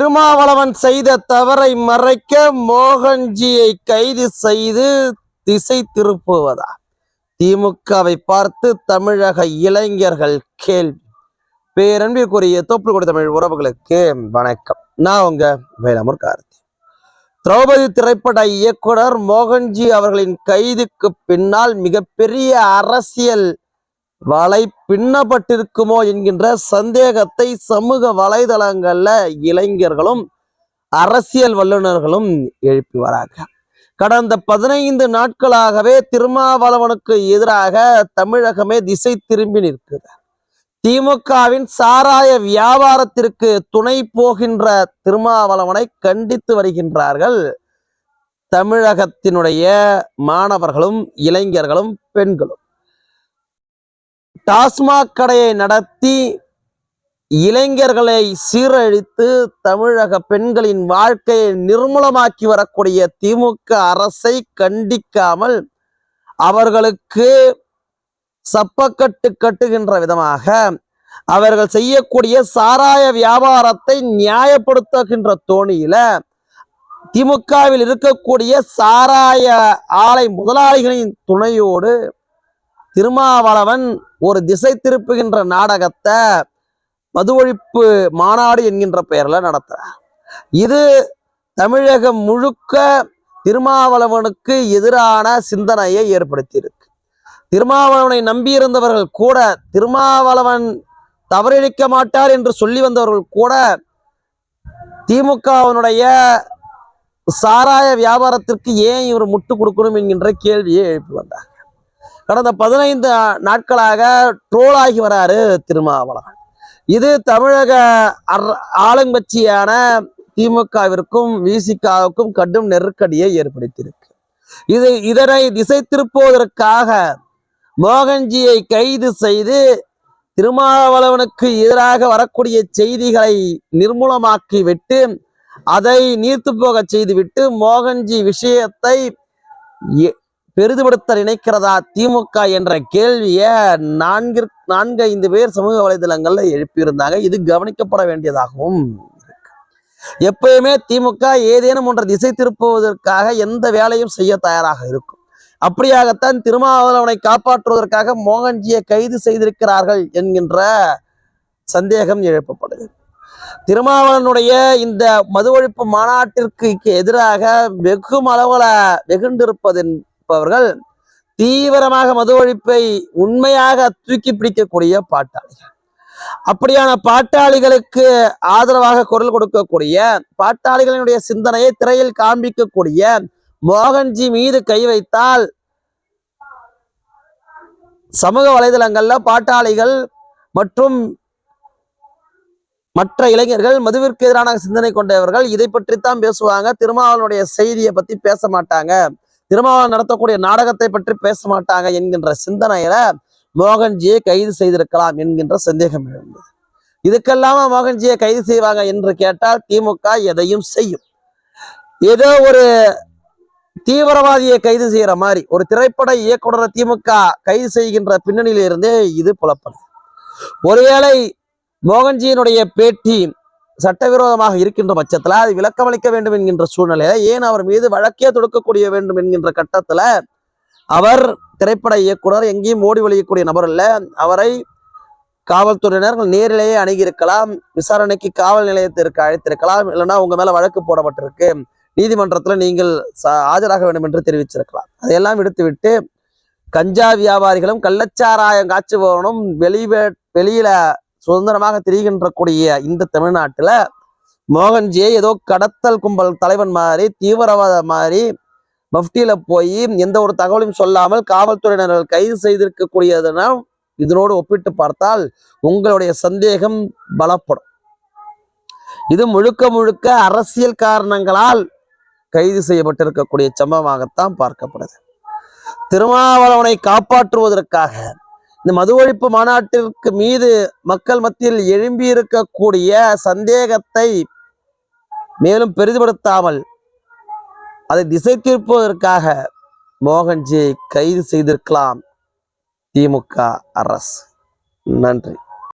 திருமாவளவன் செய்த தவறை மறைக்க மோகன்ஜியை கைது செய்து திசை திருப்புவதா? திமுகவை பார்த்து தமிழக இளைஞர்கள் கேள்வி. பேரன்பிற்குரிய தோப்புக்குடி தமிழ் உறவுகளுக்கு வணக்கம். நான் உங்க வேலமூர் கார்த்தி. திரௌபதி திரைப்பட இயக்குனர் மோகன்ஜி அவர்களின் கைதுக்கு பின்னால் மிகப்பெரிய அரசியல் வலை பின்னப்பட்டிருக்குமோ என்கின்ற சந்தேகத்தை சமூக வலைதளங்கள்ல இளைஞர்களும் அரசியல் வல்லுநர்களும் எழுப்பி வராங்க. கடந்த பதினைந்து நாட்களாகவே திருமாவளவனுக்கு எதிராக தமிழகமே திசை திரும்பி நிற்குது. திமுகவின் சாராய வியாபாரத்திற்கு துணை போகின்ற திருமாவளவனை கண்டித்து வருகின்றார்கள் தமிழகத்தினுடைய மாணவர்களும் இளைஞர்களும் பெண்களும். டாஸ்மாக் கடையை நடத்தி இளைஞர்களை சீரழித்து தமிழக பெண்களின் வாழ்க்கையை நிர்மூலமாக்கி வரக்கூடிய திமுக அரசை கண்டிக்காமல் அவர்களுக்கு சப்பக்கட்டு கட்டுகின்ற விதமாக அவர்கள் செய்யக்கூடிய சாராய வியாபாரத்தை நியாயப்படுத்துகின்ற தோணியில திமுகவில் இருக்கக்கூடிய சாராய ஆலை முதலாளிகளின் துணையோடு திருமாவளவன் ஒரு திசை திருப்புகின்ற நாடகத்தை மதுவழிப்பு மாநாடு என்கின்ற பெயர்ல நடத்துகிறார் இது தமிழகம் முழுக்க திருமாவளவனுக்கு எதிரான சிந்தனையை ஏற்படுத்தியிருக்கு. திருமாவளவனை நம்பியிருந்தவர்கள் கூட திருமாவளவன் தவறிழைக்க மாட்டார் என்று சொல்லி வந்தவர்கள் கூட திமுகவினுடைய சாராய வியாபாரத்திற்கு ஏன் இவர் முட்டு கொடுக்கணும் என்கின்ற கேள்வியை எழுப்பி வந்தார். கடந்த பதினைந்து நாட்களாக ட்ரோலாகி வராரு திருமாவளவன். இது தமிழக ஆளுங்கட்சியான திமுகவிற்கும் விசிகாவுக்கும் கடும் நெருக்கடியை ஏற்படுத்தியிருக்கு. இது இதனை திசை திருப்புவதற்காக மோகன்ஜியை கைது செய்து திருமாவளவனுக்கு எதிராக வரக்கூடிய செய்திகளை நிர்மூலமாக்கி விட்டு அதை நீர்த்து போக செய்துவிட்டு மோகன்ஜி விஷயத்தை பெரிதுபடுத்த நினைக்கிறதா திமுக என்ற கேள்வியை நான்கு நான்கு ஐந்து பேர் சமூக வலைதளங்கள்ல எழுப்பியிருந்தாங்க. இது கவனிக்கப்பட வேண்டியதாகவும் எப்பயுமே திமுக ஏதேனும் ஒன்றை திசை திருப்புவதற்காக எந்த வேலையும் செய்ய தயாராக இருக்கும். அப்படியாகத்தான் திருமாவளவனை காப்பாற்றுவதற்காக மோகன்ஜியை கைது செய்திருக்கிறார்கள் என்கின்ற சந்தேகம் எழுப்பப்படுது. திருமாவளனுடைய இந்த மது ஒழிப்பு மாநாட்டிற்கு எதிராக வெகும் அளவுல வெகுண்டிருப்பதன் இருப்பவர்கள் தீவிரமாக மது ஒழிப்பை உண்மையாக தூக்கி பிடிக்கக்கூடிய பாட்டாளிகள். அப்படியான பாட்டாளிகளுக்கு ஆதரவாக குரல் கொடுக்கக்கூடிய பாட்டாளிகளினுடைய சிந்தனையை திரையில் காண்பிக்கக்கூடிய மோகன்ஜி மீது கை வைத்தால் சமூக வலைதளங்கள்ல பாட்டாளிகள் மற்றும் மற்ற இளைஞர்கள் மதுவிற்கு எதிரான சிந்தனை கொண்டவர்கள் இதை பற்றித்தான் பேசுவாங்க. திருமாவளனுடைய செய்தியை பத்தி பேச மாட்டாங்க. திருமாவளவன் நடத்தக்கூடிய நாடகத்தை பற்றி பேச மாட்டாங்க என்கின்ற சிந்தனையில மோகன்ஜியை கைது செய்திருக்கலாம் என்கின்ற சந்தேகம் எழுந்தது. இதுக்கெல்லாம மோகன்ஜியை கைது செய்வாங்க என்று கேட்டால் திமுக எதையும் செய்யும். ஏதோ ஒரு தீவிரவாதியை கைது செய்யற மாதிரி ஒரு திரைப்பட இயக்குனரை திமுக கைது செய்கின்ற பின்னணியிலிருந்தே இது புலப்படுது. ஒருவேளை மோகன்ஜியினுடைய பேட்டி சட்டவிரோதமாக இருக்கின்ற பட்சத்தில் அது விளக்கமளிக்க வேண்டும் என்கின்ற சூழ்நிலையில ஏன் அவர் மீது வழக்கே தொடுக்கக்கூடிய வேண்டும் என்கின்ற கட்டத்தில் அவர் திரைப்பட இயக்குனர் எங்கேயும் ஓடி வழியக்கூடிய நபர் இல்லை அவரை காவல்துறையினர்கள் நேரிலேயே அணுகியிருக்கலாம். விசாரணைக்கு காவல் நிலையத்திற்கு அழைத்திருக்கலாம். இல்லைன்னா உங்க மேல வழக்கு போடப்பட்டிருக்கு. நீதிமன்றத்தில் நீங்கள் ஆஜராக வேண்டும் என்று தெரிவிச்சிருக்கலாம் அதையெல்லாம் விடுத்துவிட்டு கஞ்சா வியாபாரிகளும் கள்ளச்சாராயம் காய்ச்சுபவனும் வெளியே வெளியில சுதந்திரமாக திரிகின்ற கூடிய இந்த தமிழ்நாட்டில் மோகன்ஜியை ஏதோ கடத்தல் கும்பல் தலைவன் மாதிரி தீவிரவாத மாதிரி மஃப்டியில போய் எந்த ஒரு தகவலையும் சொல்லாமல் காவல்துறையினர்கள் கைது செய்திருக்கக்கூடியதுன்னா இதனோடு ஒப்பிட்டு பார்த்தால் உங்களுடைய சந்தேகம் பலப்படும். இது முழுக்க முழுக்க அரசியல் காரணங்களால் கைது செய்யப்பட்டிருக்கக்கூடிய சம்பவமாகத்தான் பார்க்கப்படுது. திருமாவளவனை காப்பாற்றுவதற்காக இந்த மது ஒழிப்பு மாநாட்டிற்கு மீது மக்கள் மத்தியில் எழும்பி இருக்கக்கூடிய சந்தேகத்தை மேலும் பெரிதுபடுத்தாமல் அதை திசை திருப்புவதற்காக மோகன்ஜியை கைது செய்திருக்கலாம். திமுக அரசு. நன்றி.